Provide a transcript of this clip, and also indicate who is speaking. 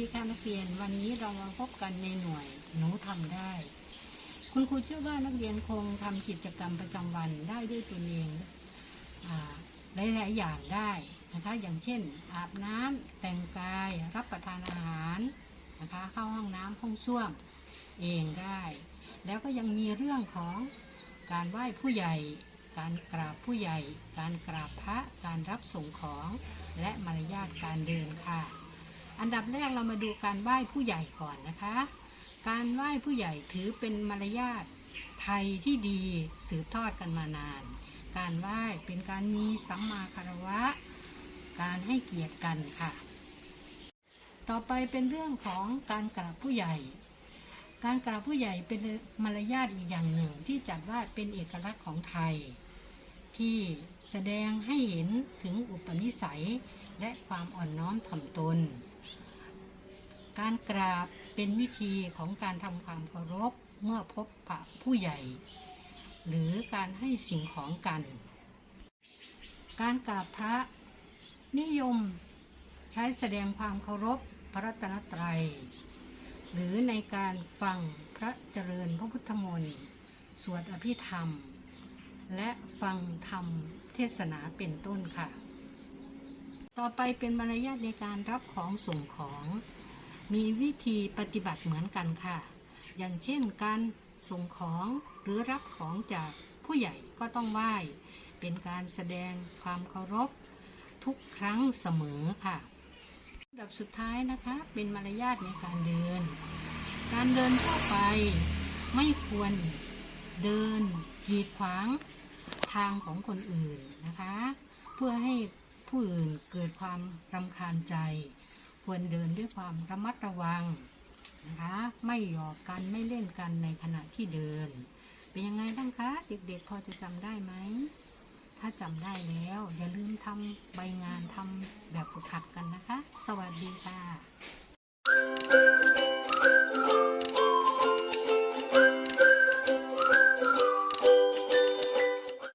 Speaker 1: ที่นักเรียน วันนี้เรามาพบกันในหน่วยหนูทำได้ คุณครูเชื่อว่านักเรียนคงทำกิจกรรมประจำวันได้ด้วยตัวเองหลาย ๆ อย่างได้นะคะ อย่างเช่น อาบน้ำแต่งกาย รับประทานอาหารนะคะ เข้าห้องน้ำห้องส้วมเองได้ แล้วก็ยังมีเรื่องของการไหว้ผู้ใหญ่ การกราบผู้ใหญ่ การกราบพระ การรับส่งของ และมารยาทการเดินค่ะ อันดับแรกเรามาดูการไหว้ผู้ใหญ่ก่อนนะคะ การไหว้ผู้ใหญ่ถือเป็นมารยาทไทยที่ดีสืบทอดกันมานาน การไหว้เป็นการมีสัมมาคารวะ การให้เกียรติกันค่ะ ต่อไปเป็นเรื่องของการกราบผู้ใหญ่ การกราบผู้ใหญ่เป็นมารยาทอีกอย่างหนึ่งที่จัดว่าเป็นเอกลักษณ์ของไทย ที่แสดงให้เห็นถึงอุปนิสัยและความอ่อนน้อมถ่อมตน การกราบเป็นวิธีของการทำความเคารพเมื่อพบปะผู้ใหญ่ หรือการให้สิ่งของกัน การกราบพระนิยมใช้แสดงความเคารพพระรัตนตรัย หรือในการฟังพระเจริญพระพุทธมนต์สวดอภิธรรม และฟังธรรมเทศนาเป็นต้นค่ะ ต่อไปเป็นมารยาทในการรับของส่งของ มีวิธีปฏิบัติเหมือนกันค่ะ อย่างเช่นการส่งของหรือรับของจากผู้ใหญ่ก็ต้องไหว้ เป็นการแสดงความเคารพทุกครั้งเสมอค่ะอันดับสุดท้ายนะคะเป็นมารยาทในการเดิน การเดินเข้าไปไม่ควรเดินกีดขวาง ทางของคนอื่นนะคะ เพื่อให้ผู้อื่นเกิดความรำคาญใจ ควรเดินด้วยความระมัดระวังนะคะ ไม่หยอกกันไม่เล่นกันในขณะที่เดิน เป็นยังไงบ้างคะเด็กๆพอจะจำได้ไหมถ้าจำได้แล้ว อย่าลืมทำใบงานทำแบบฝึกหัดกันนะคะ สวัสดีค่ะ